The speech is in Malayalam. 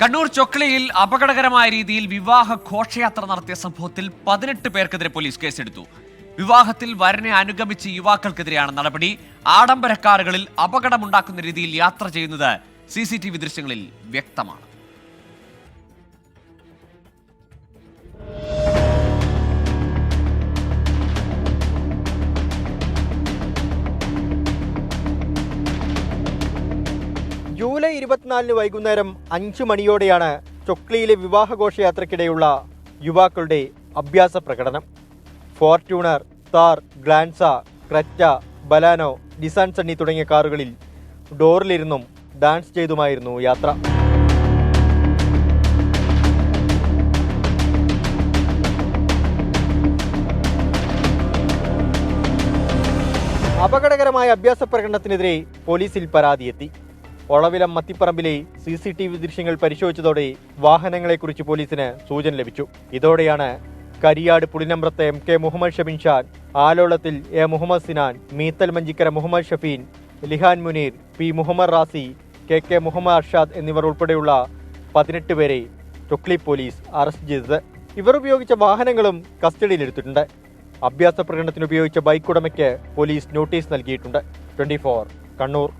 കണ്ണൂർ ചൊക്ലിയിൽ അപകടകരമായ രീതിയിൽ വിവാഹ ഘോഷയാത്ര നടത്തിയ സംഭവത്തിൽ പതിനെട്ട് പേർക്കെതിരെ പോലീസ് കേസെടുത്തു. വിവാഹത്തിൽ വരനെ അനുഗമിച്ച യുവാക്കൾക്കെതിരെയാണ് നടപടി. ആഡംബര കാറുകളിൽ അപകടമുണ്ടാക്കുന്ന രീതിയിൽ യാത്ര ചെയ്യുന്നത് സി ദൃശ്യങ്ങളിൽ വ്യക്തമാണ്. ജൂലൈ ഇരുപത്തിനാലിന് വൈകുന്നേരം അഞ്ചു മണിയോടെയാണ് ചൊക്ലിയിലെ വിവാഹഘോഷയാത്രയ്ക്കിടെയുള്ള യുവാക്കളുടെ അഭ്യാസ പ്രകടനം. Fortuner Thar Glanza Creta Baleno ഡിസാൻ Sunny തുടങ്ങിയ കാറുകളിൽ ഡോറിലിരുന്നും ഡാൻസ് ചെയ്തുമായിരുന്നു യാത്ര. അപകടകരമായ അഭ്യാസ പ്രകടനത്തിനെതിരെ പോലീസിൽ പരാതിയെത്തി. ഒളവിലം മത്തിപ്പറമ്പിലെ സി സി ടി വി ദൃശ്യങ്ങൾ പരിശോധിച്ചതോടെ വാഹനങ്ങളെക്കുറിച്ച് പോലീസിന് സൂചന ലഭിച്ചു. ഇതോടെയാണ് കരിയാട് പുളിനമ്പ്രത്തെ M K Muhammad Shabin Shan ആലോളത്തിൽ A Muhammad Sinan Meethal Manjikkara Muhammad Shafeen Lihan Muneer P Muhammad Razi K K Muhammad Arshad എന്നിവർ ഉൾപ്പെടെയുള്ള പതിനെട്ട് പേരെ ചൊക്ലി പോലീസ് അറസ്റ്റ് ചെയ്തത്. ഇവർ ഉപയോഗിച്ച വാഹനങ്ങളും കസ്റ്റഡിയിലെടുത്തിട്ടുണ്ട് അഭ്യാസ പ്രകടനത്തിന് ഉപയോഗിച്ച ബൈക്ക് ഉടമയ്ക്ക് പോലീസ് നോട്ടീസ് നൽകിയിട്ടുണ്ട്. ട്വന്റി കണ്ണൂർ.